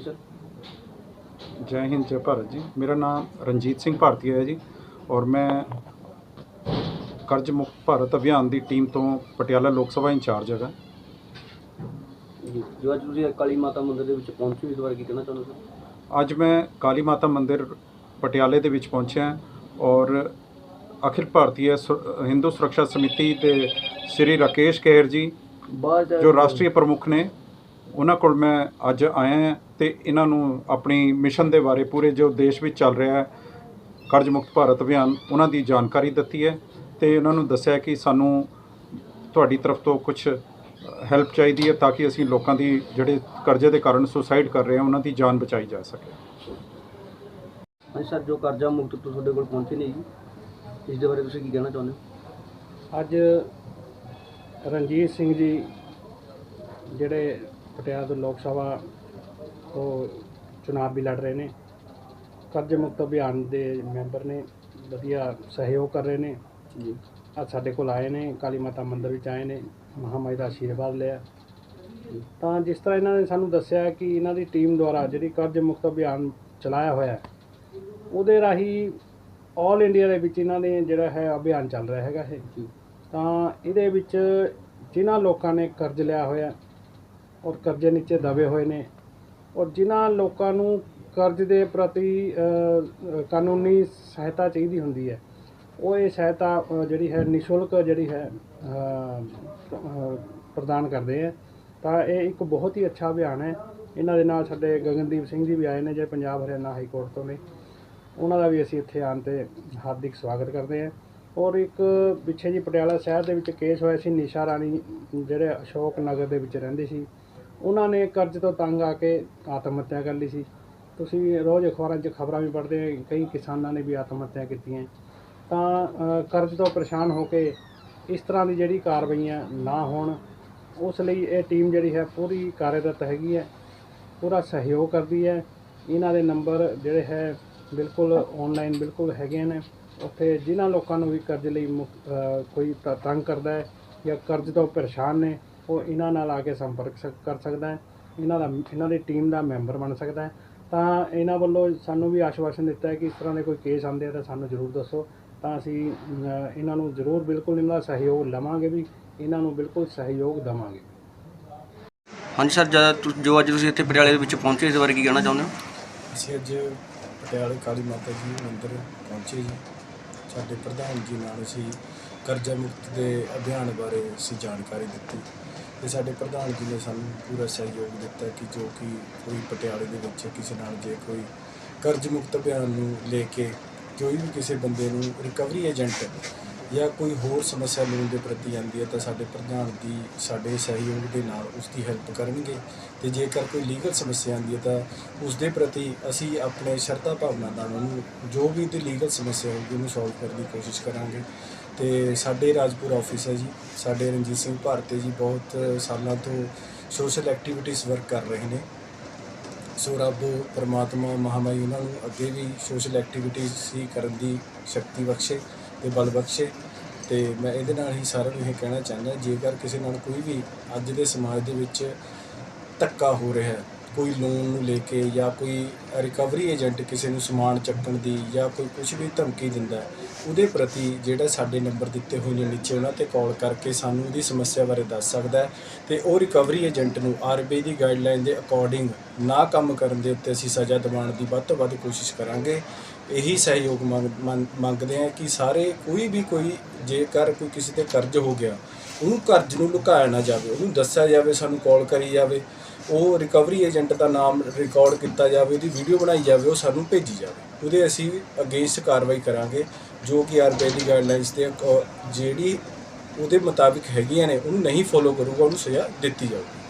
Sir. ਜੈ ਹਿੰਦ ਜੈ ਭਾਰਤ ਜੀ। ਮੇਰਾ ਨਾਮ ਰਣਜੀਤ ਸਿੰਘ ਭਾਰਤੀ ਹੈ ਜੀ ਔਰ ਮੈਂ ਕਰਜ਼ ਮੁਕਤ ਭਾਰਤ ਅਭਿਆਨ ਦੀ ਟੀਮ ਤੋਂ ਪਟਿਆਲਾ ਲੋਕ ਸਭਾ ਇੰਚਾਰਜ ਹੈਗਾ। ਜੀ ਜੋ ਅੱਜ ਤੁਸੀਂ ਕਾਲੀ ਮਾਤਾ ਮੰਦਿਰ ਦੇ ਵਿੱਚ ਪਹੁੰਚੇ ਹੋ ਇਸ ਬਾਰੇ ਕੀ ਕਹਿਣਾ ਚਾਹੁੰਦੇ ਸਰ? ਅੱਜ ਮੈਂ ਕਾਲੀ ਮਾਤਾ ਮੰਦਿਰ ਪਟਿਆਲੇ ਦੇ ਵਿੱਚ ਪਹੁੰਚਿਆ ਔਰ ਅਖਿਲ ਭਾਰਤੀ ਹਿੰਦੂ ਸੁਰੱਖਿਆ ਸਮਿਤੀ ਦੇ ਸ੍ਰੀ ਰਾਕੇਸ਼ ਕੇਹਰ ਜੀ ਜੋ ਰਾਸ਼ਟਰੀ ਪ੍ਰਮੁੱਖ ਨੇ ਉਹਨਾਂ ਕੋਲ ਮੈਂ ਅੱਜ ਆਇਆ ਹਾਂ ਤੇ ਇਹਨਾਂ ਨੂੰ ਆਪਣੀ ਮਿਸ਼ਨ ਦੇ ਬਾਰੇ ਪੂਰੇ ਜੋ ਦੇਸ਼ ਵਿੱਚ ਚੱਲ ਰਿਹਾ ਹੈ ਕਰਜ਼ ਮੁਕਤ ਭਾਰਤ ਅਭਿਆਨ ਉਹਨਾਂ ਦੀ ਜਾਣਕਾਰੀ ਦਿੱਤੀ ਹੈ ਤੇ ਉਹਨਾਂ ਨੂੰ ਦੱਸਿਆ ਕਿ ਸਾਨੂੰ ਤੁਹਾਡੀ ਤਰਫ ਤੋਂ ਕੁਝ ਹੈਲਪ ਚਾਹੀਦੀ ਹੈ ਤਾਂ ਕਿ ਅਸੀਂ ਲੋਕਾਂ ਦੀ ਜਿਹੜੇ ਕਰਜ਼ੇ ਦੇ ਕਾਰਨ ਸੁਸਾਈਡ ਕਰ ਰਹੇ ਆ ਉਹਨਾਂ ਦੀ ਜਾਨ ਬਚਾਈ ਜਾ ਸਕੇ। ਹਾਂਜੀ ਸਰ ਜੋ ਕਰਜ਼ਾ ਮੁਕਤ ਤੋਂ ਤੁਹਾਡੇ ਕੋਲ ਪਹੁੰਚੇ ਨੇ ਜੀ ਇਸ ਦੇ ਬਾਰੇ ਤੁਸੀਂ ਕੀ ਕਹਿਣਾ ਚਾਹੁੰਦੇ ਹੋ? ਅੱਜ ਰਣਜੀਤ ਸਿੰਘ ਜੀ ਜਿਹੜੇ ਪਟਿਆਲਾ ਤੋਂ ਲੋਕ ਸਭਾ ਤੋਂ ਚੁਣਾਵ ਵੀ ਲੜ ਰਹੇ ਨੇ। ਕਰਜ਼ ਮੁਕਤ ਅਭਿਆਨ ਦੇ ਮੈਂਬਰ ਨੇ ਵਧੀਆ ਸਹਿਯੋਗ ਕਰ ਰਹੇ ਨੇ। ਜੀ। ਅੱਜ ਸਾਡੇ ਕੋਲ ਆਏ ਨੇ ਕਾਲੀ ਮਾਤਾ ਮੰਦਿਰ ਵਿੱਚ ਆਏ ਨੇ ਮਹਾਮਾਈ ਦਾ ਆਸ਼ੀਰਵਾਦ ਲਿਆ। ਤਾਂ ਜਿਸ ਤਰ੍ਹਾਂ ਇਹਨਾਂ ਨੇ ਸਾਨੂੰ ਦੱਸਿਆ ਕਿ ਇਹਨਾਂ ਦੀ ਟੀਮ ਦੁਆਰਾ ਜਿਹੜੀ ਕਰਜ਼ ਮੁਕਤ ਅਭਿਆਨ ਚਲਾਇਆ ਹੋਇਆ ਹੈ ਉਹਦੇ ਰਾਹੀਂ ਆਲ ਇੰਡੀਆ ਦੇ ਵਿੱਚ ਇਹਨਾਂ ਨੇ ਜਿਹੜਾ ਹੈ ਅਭਿਆਨ ਚੱਲ ਰਿਹਾ ਹੈਗਾ ਇਹ। ਤਾਂ ਇਹਦੇ ਵਿੱਚ ਜਿਨ੍ਹਾਂ ਲੋਕਾਂ ਨੇ ਕਰਜ਼ ਲਿਆ ਹੋਇਆ ਔਰ ਕਰਜ਼ੇ ਨੀਚੇ ਦਬੇ ਹੋਏ ਨੇ। ਔਰ ਜਿਨ੍ਹਾਂ ਲੋਕਾਂ ਨੂੰ ਕਰਜ਼ ਦੇ ਪ੍ਰਤੀ ਕਾਨੂੰਨੀ ਸਹਾਇਤਾ ਚਾਹੀਦੀ ਹੁੰਦੀ ਹੈ, ਉਹ ਇਹ ਸਹਾਇਤਾ ਜਿਹੜੀ ਹੈ, ਨਿਸ਼ੁਲਕ ਜਿਹੜੀ ਹੈ ਪ੍ਰਦਾਨ ਕਰਦੇ ਆ ਤਾਂ ਇਹ ਇੱਕ ਬਹੁਤ ਹੀ ਅੱਛਾ ਅਭਿਆਨ ਹੈ। ਇਹਨਾਂ ਦੇ ਨਾਲ ਸਾਡੇ ਗਗਨਦੀਪ ਸਿੰਘ ਜੀ ਵੀ ਆਏ ਨੇ, ਜਿਹੜੇ ਪੰਜਾਬ ਹਰਿਆਣਾ ਹਾਈ ਕੋਰਟ ਤੋਂ ਨੇ। ਉਹਨਾਂ ਦਾ ਵੀ ਅਸੀਂ ਇੱਥੇ ਆਉਣ ਤੇ ਹਾਰਦਿਕ ਸਵਾਗਤ ਕਰਦੇ ਹਾਂ। ਔਰ ਇੱਕ ਪਿੱਛੇ ਜੀ ਪਟਿਆਲਾ ਸ਼ਹਿਰ ਦੇ ਵਿੱਚ ਕੇਸ ਹੋਇਆ ਸੀ, ਨਿਸ਼ਾ ਰਾਣੀ ਜਿਹੜੇ ਅਸ਼ੋਕ ਨਗਰ ਦੇ ਵਿੱਚ ਰਹਿੰਦੇ ਸੀ। ਉਹਨਾਂ ਨੇ ਕਰਜ਼ ਤੋਂ ਤੰਗ ਆ ਕੇ ਆਤਮ ਹੱਤਿਆ ਕਰ ਲਈ ਸੀ। ਤੁਸੀਂ ਰੋਜ਼ ਅਖਬਾਰਾਂ 'ਚ ਖਬਰਾਂ ਵੀ ਪੜ੍ਹਦੇ ਕਈ ਕਿਸਾਨਾਂ ਨੇ ਵੀ ਆਤਮ ਹੱਤਿਆ ਕੀਤੀਆਂ। ਤਾਂ ਕਰਜ਼ ਤੋਂ ਪਰੇਸ਼ਾਨ ਹੋ ਕੇ ਇਸ ਤਰ੍ਹਾਂ ਦੀ ਜਿਹੜੀ ਕਾਰਵਾਈਆਂ ਨਾ ਹੋਣ, ਉਸ ਲਈ ਇਹ ਟੀਮ ਜਿਹੜੀ ਹੈ ਪੂਰੀ ਕਾਰਜਰਤ ਹੈਗੀ ਹੈ, ਪੂਰਾ ਸਹਿਯੋਗ ਕਰਦੀ ਹੈ। ਇਹਨਾਂ ਦੇ ਨੰਬਰ ਜਿਹੜੇ ਹੈ ਬਿਲਕੁਲ ਆਨਲਾਈਨ ਬਿਲਕੁਲ ਹੈਗੇ ਨੇ। ਉੱਥੇ ਜਿਨ੍ਹਾਂ ਲੋਕਾਂ ਨੂੰ ਵੀ ਕਰਜ਼ ਲਈ ਮੁਕ- ਕੋਈ ਤ- ਤੰਗ ਕਰਦਾ ਹੈ ਜਾਂ ਕਰਜ਼ ਤੋਂ ਪਰੇਸ਼ਾਨ ਨੇ ਉਹ ਇਹਨਾਂ ਨਾਲ ਆ ਕੇ ਸੰਪਰਕ ਸ- ਕਰ ਸਕਦਾ ਹੈ। ਇਹਨਾਂ ਦਾ ਇਹਨਾਂ ਦੀ ਟੀਮ ਦਾ ਮੈਂਬਰ ਬਣ ਸਕਦਾ ਹੈ। ਤਾਂ ਇਹਨਾਂ ਵੱਲੋਂ ਸਾਨੂੰ ਵੀ ਆਸ਼ਵਾਸਨ ਦਿੱਤਾ ਹੈ ਕਿ ਇਸ ਤਰ੍ਹਾਂ ਦੇ ਕੋਈ ਕੇਸ ਆਉਂਦੇ ਆ ਤਾਂ ਸਾਨੂੰ ਜ਼ਰੂਰ ਦੱਸੋ। ਤਾਂ ਅਸੀਂ ਇਹਨਾਂ ਨੂੰ ਜ਼ਰੂਰ ਬਿਲਕੁਲ ਇਹਨਾਂ ਦਾ ਸਹਿਯੋਗ ਲਵਾਂਗੇ ਵੀ ਇਹਨਾਂ ਨੂੰ ਬਿਲਕੁਲ ਸਹਿਯੋਗ ਦੇਵਾਂਗੇ। ਹਾਂਜੀ ਸਰ ਜੋ ਅੱਜ ਤੁਸੀਂ ਇੱਥੇ ਪਟਿਆਲੇ ਦੇ ਵਿੱਚ ਪਹੁੰਚੇ ਇਸ ਬਾਰੇ ਕੀ ਕਹਿਣਾ ਚਾਹੁੰਦੇ ਹੋ? ਅਸੀਂ ਅੱਜ ਪਟਿਆਲੇ ਕਾਲੀ ਮਾਤਾ ਜੀ ਮੰਦਿਰ ਪਹੁੰਚੇ ਜੀ। ਸਾਡੇ ਪ੍ਰਧਾਨ ਜੀ ਨਾਲ ਅਸੀਂ ਕਰਜ਼ਾ ਮੁਕਤ ਦੇ ਅਭਿਆਨ ਬਾਰੇ ਅਸੀਂ ਜਾਣਕਾਰੀ ਦਿੱਤੀ ਤੇ ਸਾਡੇ ਪ੍ਰਧਾਨ ਜੀ ਨੇ ਸਾਨੂੰ ਪੂਰਾ ਸਹਿਯੋਗ ਦਿੱਤਾ ਕਿ ਜੋ ਕਿ ਕੋਈ ਪਟਿਆਲੇ ਦੇ ਵਿੱਚ ਕਿਸੇ ਨਾਲ ਜੇ ਕੋਈ ਕਰਜ਼ ਮੁਕਤ ਅਭਿਆਨ ਨੂੰ ਲੈ ਕੇ ਕੋਈ ਵੀ ਕਿਸੇ ਬੰਦੇ ਨੂੰ ਰਿਕਵਰੀ ਏਜੰਟ ਜਾਂ ਕੋਈ ਹੋਰ ਸਮੱਸਿਆ ਲੋਨ ਦੇ ਪ੍ਰਤੀ ਆਉਂਦੀ ਹੈ ਤਾਂ ਸਾਡੇ ਪ੍ਰਧਾਨ ਦੀ, ਸਾਡੇ ਸਹਿਯੋਗ ਦੇ ਨਾਲ ਉਸ ਦੀ ਹੈਲਪ ਕਰਨਗੇ। ਤੇ ਜੇਕਰ ਕੋਈ ਲੀਗਲ ਸਮੱਸਿਆ ਆਉਂਦੀ ਹੈ ਤਾਂ ਉਸ ਦੇ ਪ੍ਰਤੀ ਅਸੀਂ ਆਪਣੇ ਸ਼ਰਧਾ ਭਾਵਨਾ ਨਾਲ ਉਹਨੂੰ, ਜੋ ਵੀ ਤੇ ਲੀਗਲ ਸਮੱਸਿਆ ਹੋਊਗੀ ਉਹਨੂੰ ਸੋਲਵ ਕਰਨ ਦੀ ਕੋਸ਼ਿਸ਼ ਕਰਾਂਗੇ। ਤੇ ਸਾਡੇ ਰਾਜਪੁਰ ਆਫਿਸ ਹੈ ਜੀ, ਸਾਡੇ ਰਣਜੀਤ ਸਿੰਘ ਭਾਰਤੀ ਜੀ ਬਹੁਤ ਸਾਲਾਂ ਤੋਂ ਸੋਸ਼ਲ ਐਕਟੀਵਿਟੀਜ਼ ਵਰਕ ਕਰ ਰਹੇ ਨੇ। ਸੋ ਰੱਬ, ਪਰਮਾਤਮਾ ਮਹਾਮਾਈ ਉਹਨਾਂ ਨੂੰ ਅੱਗੇ ਵੀ ਸੋਸ਼ਲ ਐਕਟੀਵਿਟੀਜ਼ ਹੀ ਕਰਨ ਦੀ ਸ਼ਕਤੀ ਬਖਸ਼ੇ। ਤੇ ਬਲ ਬਖਸ਼ੇ ਤੇ ਮੈਂ ਇਹਦੇ ਨਾਲ ਹੀ ਸਾਰਿਆਂ ਨੂੰ ਇਹ ਕਹਿਣਾ ਚਾਹੁੰਦਾ, ਜੇਕਰ ਕਿਸੇ ਨਾਲ ਕੋਈ ਵੀ ਅੱਜ ਦੇ ਸਮਾਜ ਦੇ ਵਿੱਚ ਧੱਕਾ ਹੋ ਰਿਹਾ ਹੈ ਕੋਈ ਲੋਨ ਨੂੰ ਲੈ ਕੇ ਜਾਂ ਕੋਈ ਰਿਕਵਰੀ ਏਜੰਟ ਕਿਸੇ ਨੂੰ ਸਮਾਨ ਚੱਕਣ ਦੀ ਜਾਂ ਕੋਈ ਕੁਝ ਵੀ ਧਮਕੀ ਦਿੰਦਾ ਉਹਦੇ ਪ੍ਰਤੀ ਜਿਹੜਾ ਸਾਡੇ ਨੰਬਰ ਦਿੱਤੇ ਹੋਏ ਨੇ ਨੀਚੇ ਉਹਨਾਂ ਤੇ ਕਾਲ ਕਰਕੇ ਸਾਨੂੰ ਉਹਦੀ ਸਮੱਸਿਆ ਬਾਰੇ ਦੱਸ ਸਕਦਾ ਹੈ ਤੇ ਉਹ ਰਿਕਵਰੀ ਏਜੰਟ ਨੂੰ ਆਰਬੀਆਈ ਦੀ ਗਾਈਡਲਾਈਨ ਦੇ ਅਕੋਰਡਿੰਗ ਨਾ ਕੰਮ ਕਰਨ ਦੇ ਉੱਤੇ ਅਸੀਂ ਸਜ਼ਾ ਦਿਵਾਉਣ ਦੀ ਵੱਧ ਤੋਂ ਵੱਧ ਕੋਸ਼ਿਸ਼ ਕਰਾਂਗੇ। ਇਹੀ ਸਹਿਯੋਗ ਮੰਗ- ਮੰਗ- ਮੰਗਦੇ ਆ ਕਿ ਸਾਰੇ ਕੋਈ ਵੀ ਕੋਈ ਜੇਕਰ ਕੋਈ ਕਿਸੇ ਤੇ ਕਰਜ਼ ਹੋ ਗਿਆ, ਉਹਨੂੰ ਕਰਜ਼ ਨੂੰ ਲੁਕਾਇਆ ਨਾ ਜਾਵੇ, ਉਹਨੂੰ ਦੱਸਿਆ ਜਾਵੇ, ਸਾਨੂੰ ਕਾਲ ਕਰੀ ਜਾਵੇ। ਉਹ ਰਿਕਵਰੀ ਏਜੰਟ ਦਾ ਨਾਮ ਰਿਕਾਰਡ ਕੀਤਾ ਜਾਵੇ, ਉਹਦੀ ਵੀਡੀਓ ਬਣਾਈ ਜਾਵੇ, ਉਹ ਸਾਨੂੰ ਭੇਜੀ ਜਾਵੇ। ਉਹਦੇ ਅਸੀਂ ਅਗੇਂਸਟ ਕਾਰਵਾਈ ਕਰਾਂਗੇ, ਜੋ ਕਿ ਆਰਬੀਆਈ ਦੀ ਗਾਈਡਲਾਈਨਸ ਤੇ ਜਿਹੜੀ ਉਹਦੇ ਮੁਤਾਬਿਕ ਹੈਗੀਆਂ ਨੇ, ਉਹਨੂੰ ਨਹੀਂ ਫੋਲੋ ਕਰੂਗਾ, ਉਹਨੂੰ ਸਜ਼ਾ ਦਿੱਤੀ ਜਾਊਗੀ।